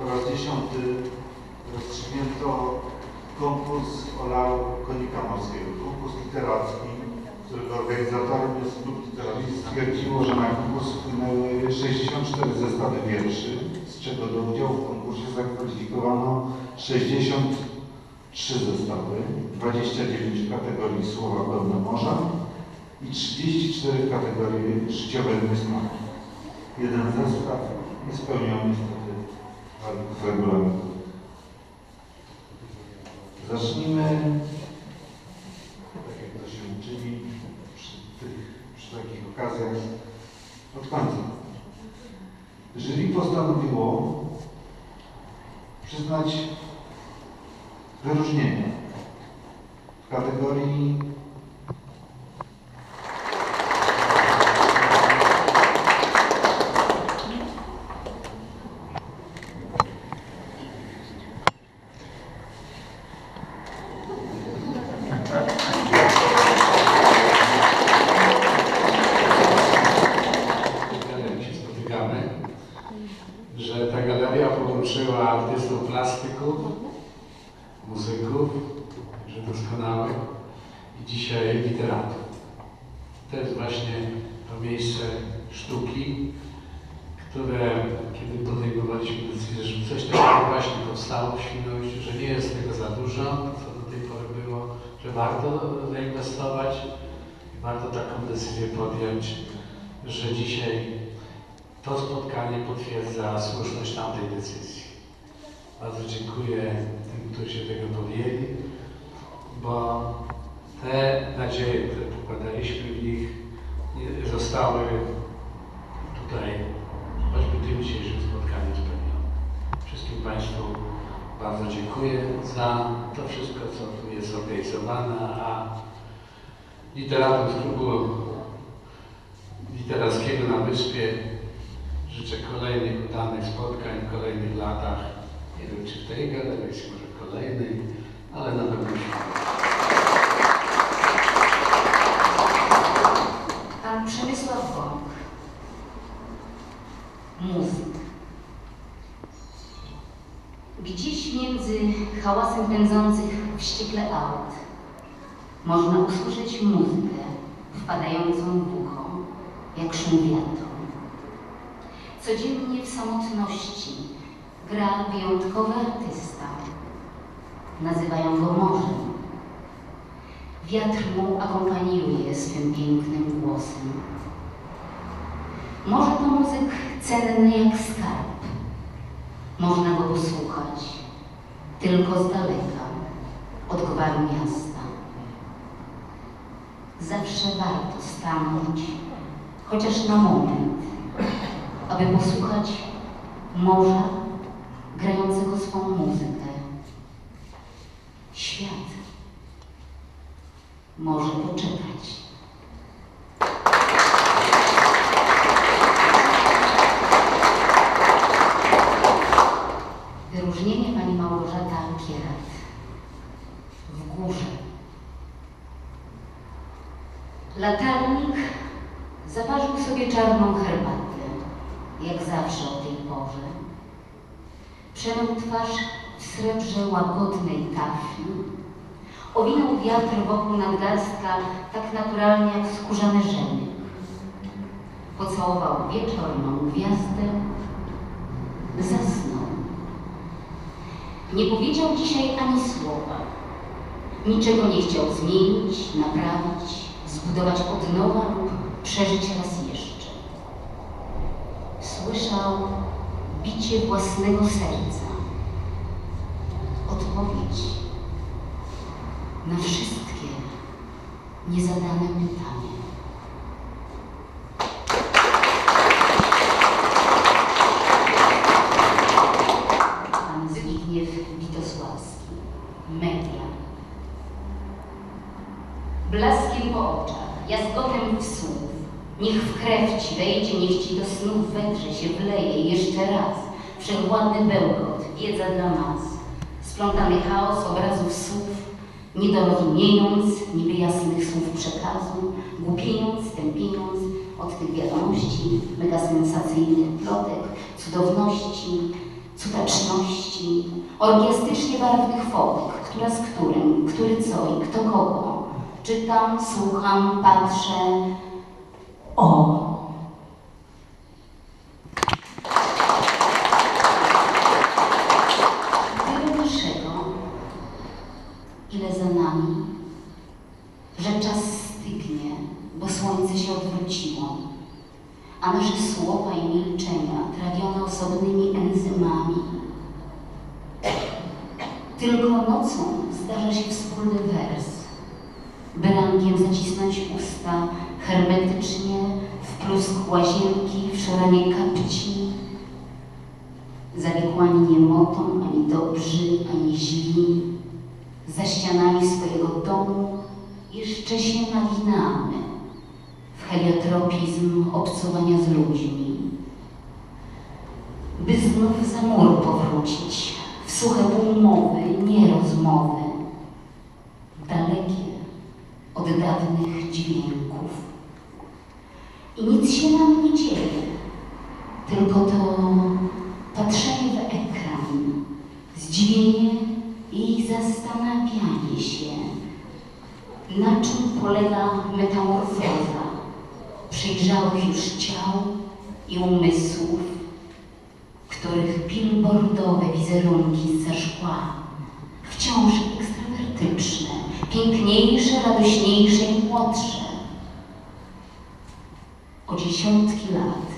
Po raz dziesiąty rozstrzygnięto konkurs o laur Konika Morskiego. Konkurs literacki, którego organizatorem jest klub literacki, stwierdziło, że na konkurs wpłynęły 64 zestawy wierszy, z czego do udziału w konkursie zakwalifikowano 63 zestawy, 29 w kategorii słowa pełne morza i 34 w kategorii życiowej smaki. Jeden zestaw nie spełniał niestety regulaminu. Zacznijmy, tak jak to się uczyli przy, tych, przy takich okazjach, od końca. Jury postanowiło przyznać wyróżnienie w kategorii galerii że ta galeria połączyła artystów plastyków, muzyków, także doskonałych i dzisiaj literatów. To jest właśnie to miejsce sztuki, które kiedy podejmowaliśmy decyzję, że coś takiego właśnie powstało w Świnoujściu, że nie jest tego za dużo, co do tej pory było, że warto zainwestować i warto taką decyzję podjąć, że dzisiaj to spotkanie potwierdza słuszność tamtej decyzji. Bardzo dziękuję tym, którzy się tego podjęli, bo te nadzieje, które pokładaliśmy w nich, zostały tutaj, choćby tym dzisiejszym spotkaniu spełnione. Wszystkim Państwu bardzo dziękuję za to wszystko, co tu jest zorganizowane, a literatom z klubu literackiego na Wyspie życzę kolejnych udanych spotkań w kolejnych latach. Nie wiem, czy w tej galerii, może kolejnej, ale na pewno się Pan Przemysław Bąk. Muzyk. Gdzieś między hałasem pędzących wściekle aut można usłyszeć muzykę wpadającą w ucho, jak szum wiatru. Codziennie w samotności gra wyjątkowy artysta. Nazywają go morzem. Wiatr mu akompaniuje swym pięknym głosem. Może to muzyk cenny jak skarb. Można go posłuchać tylko z daleka, od gwaru miasta. Zawsze warto stanąć, chociaż na moment, aby posłuchać morza grającego swą muzykę. Świat może poczekać. Wyróżnienie pani Małgorzata Kierat w górze. Latarnik zaparzył sobie czarną herbatę, jak zawsze o tej porze. Przemył twarz w srebrze łagodnej tafli, Owinął wiatr wokół nadgarstka tak naturalnie jak skórzane rzemy. Pocałował wieczorną gwiazdę, zasnął. Nie powiedział dzisiaj ani słowa. Niczego nie chciał zmienić, naprawić, zbudować od nowa lub przeżyć raz jeszcze. Słyszał bicie własnego serca. Odpowiedź na wszystkie niezadane pytania. Pan Zbigniew Witosławski. Media. Blaskiem po oczach, jazgotem w słów. Niech w krew ci wejdzie, niech ci do snów wedrze się wleje jeszcze raz. Wszechwładny bełkot, wiedza dla mas. Splątany chaos obrazów słów, nie dorozumiejąc niby jasnych słów przekazu, głupiejąc, tępiąc od tych wiadomości, megasensacyjnych plotek, cudowności, cudaczności, orgiastycznie barwnych fotek, która z którym, który co i kto kogo. Czytam, słucham, patrzę. O! Tyle naszego, ile za nami, że czas stygnie, bo słońce się odwróciło, a nasze słowa i milczenia trawione osobnymi enzymami. Tylko nocą zdarza się wspólny wers, by rankiem zacisnąć usta, hermetycznie w plusk łazienki, w szaranie kapci, zawikłani niemotą, ani dobrzy, ani źli, za ścianami swojego domu jeszcze się naginamy w heliotropizm obcowania z ludźmi, by znów za mur powrócić, w suche umowy, nie rozmowy, dźwięków. I nic się nam nie dzieje, tylko to patrzenie w ekran, zdziwienie i zastanawianie się, na czym polega metamorfoza przyjrzałych już ciał i umysłów, których billboardowe wizerunki ze szkła wciąż ekstrawertyczne, piękniejsze, radośniejsze i młodsze, o dziesiątki lat.